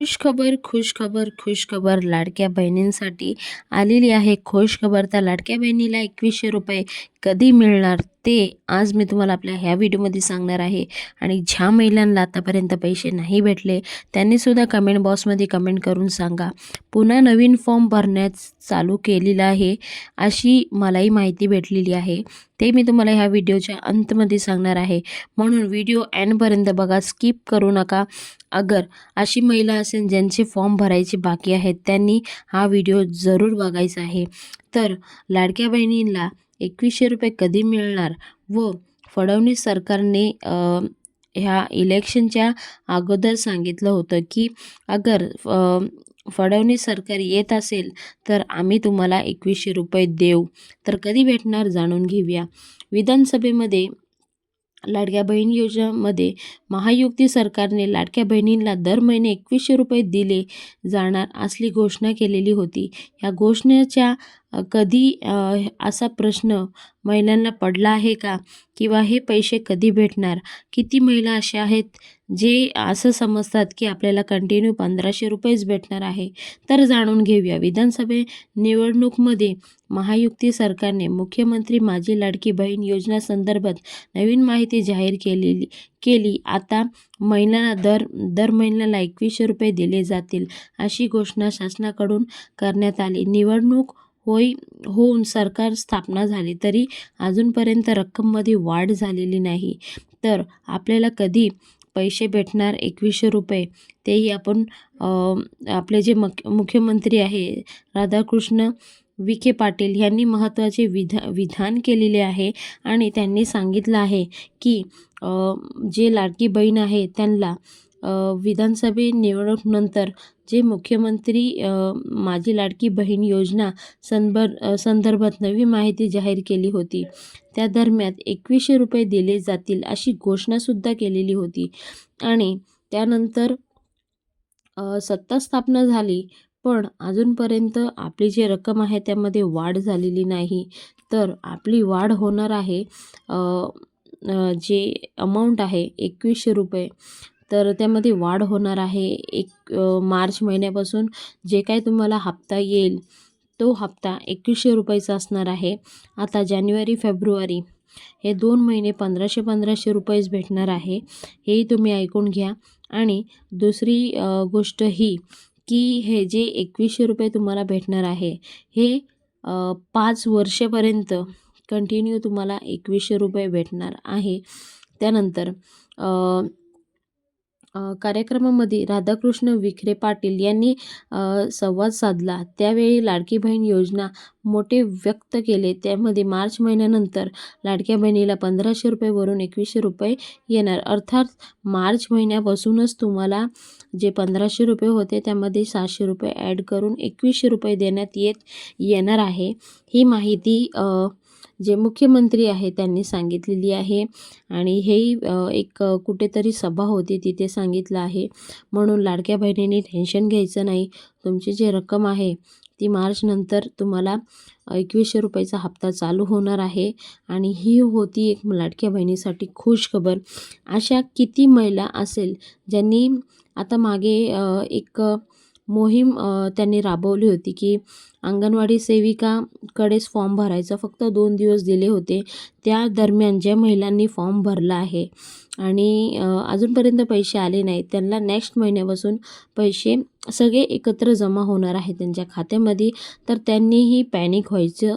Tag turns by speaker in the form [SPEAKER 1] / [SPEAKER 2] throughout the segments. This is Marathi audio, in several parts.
[SPEAKER 1] खुशखबर खुशखबर खुशखबर लाडक्या बहिणींसाठी आलेली आहे. खुशखबर त्या लाडक्या बहिणीला एकवीसशे रुपये कधी मिळणार? ते आज मी तुम्हाला आपल्या ह्या व्हिडिओमध्ये सांगणार आहे. आणि ज्या महिलांना आतापर्यंत पैसे नाही भेटले त्यांनीसुद्धा कमेंट बॉक्समध्ये कमेंट करून सांगा. पुन्हा नवीन फॉर्म भरण्यास चालू केलेला आहे अशी मलाही माहिती भेटलेली आहे. ते मी तुम्हाला ह्या व्हिडिओच्या अंतमध्ये सांगणार आहे. म्हणून व्हिडिओ एंडपर्यंत बघा स्किप करू नका. अगर अशी महिला असेल ज्यांचे फॉर्म भरायचे बाकी आहेत त्यांनी हा व्हिडिओ जरूर बघायचा आहे. तर लाडक्या बहिणींना एकवीसशे रुपये कधी मिळणार? व फडणवीस सरकारने ह्या इलेक्शनच्या अगोदर सांगितलं होतं की अगर फडणवीस सरकार येत असेल तर आम्ही तुम्हाला एकवीसशे रुपये देऊ. तर कधी भेटणार जाणून घेऊया. विधानसभेमध्ये लाडक्या बहीण योजनेमध्ये महायुक्ती सरकारने लाडक्या बहिणींना दर महिने एकवीसशे रुपये दिले जाणार असली घोषणा केलेली होती. या घोषणेच्या कधी असा प्रश्न महिलांना पडला आहे का? किंवा हे पैसे कधी भेटणार? किती महिला अशा आहेत जे असं समजतात की आपल्याला कंटिन्यू पंधराशे रुपयेच भेटणार आहे? तर जाणून घेऊया. विधानसभे निवडणूकमध्ये महायुक्ती सरकारने मुख्यमंत्री माझी लाडकी बहीण योजना संदर्भात नवीन माहिती जाहीर केलेली केली. आता महिलांना दर दर महिन्याला एकवीसशे रुपये दिले जातील अशी घोषणा शासनाकडून करण्यात आली. निवडणूक होई होऊन सरकार स्थापना झाली तरी अजूनपर्यंत रक्कममध्ये वाढ झालेली नाही. तर आपल्याला कधी पैसे भेटणार? एकवीसशे रुपये. तेही आपण आपले जे मक मुख्यमंत्री आहे राधाकृष्ण विखे पाटील यांनी महत्त्वाचे विधा विधान केलेले आहे आणि त्यांनी सांगितलं आहे की जे लाडकी बहीण आहे त्यांना विधानसभे निवडणूकनंतर जे मुख्यमंत्री माझी लाडकी बहीण योजना संदर्भ संदर्भात नवी माहिती जाहीर केली होती. त्या दरम्यान एकवीसशे रुपये दिले जातील अशी घोषणासुद्धा केलेली होती. आणि त्यानंतर सत्ता स्थापना झाली पण अजूनपर्यंत आपली जी रक्कम आहे त्यामध्ये वाढ झालेली नाही. तर आपली वाढ होणार आहे जे अमाऊंट आहे एकवीसशे रुपये. तर त्यामध्ये वाढ होणार आहे. एक मार्च महिन्यापासून जे काय तुम्हाला हप्ता येईल तो हप्ता एकवीसशे रुपयाचा असणार आहे. आता जानेवारी फेब्रुवारी हे दोन महिने पंधराशे पंधराशे रुपयेच भेटणार आहे. हेही तुम्ही ऐकून घ्या. आणि दुसरी गोष्ट ही की हे जे एकवीसशे रुपये तुम्हाला भेटणार आहे हे पाच वर्षापर्यंत कंटिन्यू तुम्हाला एकवीसशे रुपये भेटणार आहे. त्यानंतर कार्यक्रमामध्ये राधाकृष्ण विखरे पाटील यांनी संवाद साधला. त्यावेळी लाडकी बहीण योजना मोठे व्यक्त केले. त्यामध्ये मार्च महिन्यानंतर लाडक्या बहिणीला पंधराशे रुपयेवरून एकवीसशे रुपये येणार. अर्थात मार्च महिन्यापासूनच तुम्हाला जे पंधराशे रुपये होते त्यामध्ये सहाशे रुपये ॲड करून एकवीसशे रुपये देण्यात येत येणार आहे. ही माहिती जे मुख्यमंत्री आहे त्यांनी सांगितलेली आहे. आणि हेही एक कुठेतरी सभा होती तिथे सांगितलं आहे. म्हणून लाडक्या बहिणींनी टेन्शन घ्यायचं नाही. तुमची जी रक्कम आहे ती मार्चनंतर तुम्हाला एकवीसशे रुपयाचा हप्ता चालू होणार आहे. आणि ही होती एक लाडक्या बहिणीसाठी खुश खबर. अशा किती महिला असेल ज्यांनी आता मागे एक मोहीम त्यांनी राबवली होती की अंगणवाडी सेविकाकडेच फॉर्म भरायचा. फक्त दोन दिवस दिले होते. त्या दरम्यान ज्या महिलांनी फॉर्म भरला आहे आणि अजूनपर्यंत पैसे आले नाहीत त्यांना नेक्स्ट महिन्यापासून पैसे सगळे एकत्र जमा होणार आहे त्यांच्या खात्यामध्ये. तर त्यांनीही पॅनिक व्हायचं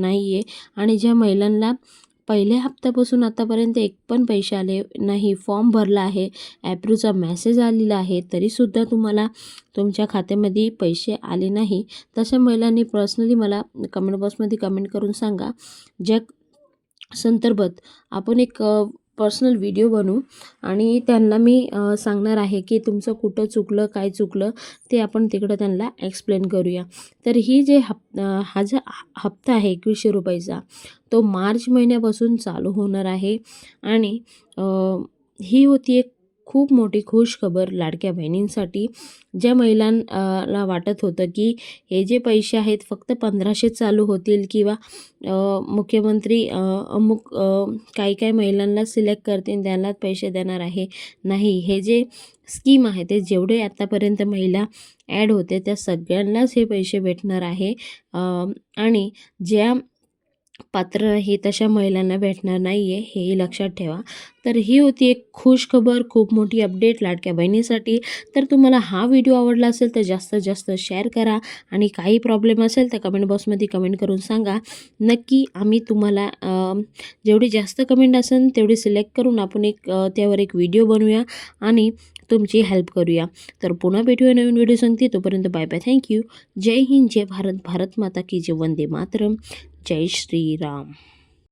[SPEAKER 1] नाही आहे आणि ज्या महिलांना पहिल्या हप्त्यापासून आतापर्यंत एक पण पैसे आले नाही. फॉर्म भरला आहे ॲप्रूचा मॅसेज आलेला आहे तरीसुद्धा तुम्हाला तुमच्या खात्यामध्ये पैसे आले नाही. तशा महिलांनी पर्सनली मला कमेंट बॉक्समध्ये कमेंट करून सांगा. ज्या संदर्भात आपण एक पर्सनल व्हिडिओ बनवू. आणि त्यांना मी सांगणार आहे की तुमचं कुठं चुकलं काय चुकलं ते आपण तिकडं त्यांना एक्सप्लेन करूया. तर ही जे हप हा जो हप्ता आहे एकवीसशे रुपयाचा तो मार्च महिन्यापासून चालू होणार आहे. आणि ही होती एक खूप मोठी खुश खबर लाडक्या बहिणींसाठी ज्या महिलांना वाटत होतं की हे जे पैसे आहेत फक्त पंधराशे चालू होतील किंवा मुख्यमंत्री अमुक काही काही महिलांना सिलेक्ट करतील त्यांनाच पैसे देणार आहे नाही. हे जे स्कीम आहे ते जेवढे आत्तापर्यंत महिला ॲड होते त्या सगळ्यांनाच हे पैसे भेटणार आहे. आणि ज्या पात्र ही तशा महिलांना भेटणार नाही आहे हेही लक्षात ठेवा. तर ही होती एक खुश खबर खूप मोठी अपडेट लाडक्या बहिणीसाठी. तर तुम्हाला हा व्हिडिओ आवडला असेल तर जास्तीत जास्त शेअर करा आणि काही प्रॉब्लेम असेल तर कमेंट बॉक्समध्ये कमेंट करून सांगा. नक्की आम्ही तुम्हाला जेवढी जास्त कमेंट असेल तेवढी सिलेक्ट करून आपण एक त्यावर एक व्हिडिओ बनवूया आणि तुमची हेल्प करूया. तर पुन्हा भेटूया नवीन व्हिडिओ सांगते तोपर्यंत बाय बाय. थँक्यू जय हिंद जय भारत. भारत माता की जय. वंदे मातरम. जय श्रीराम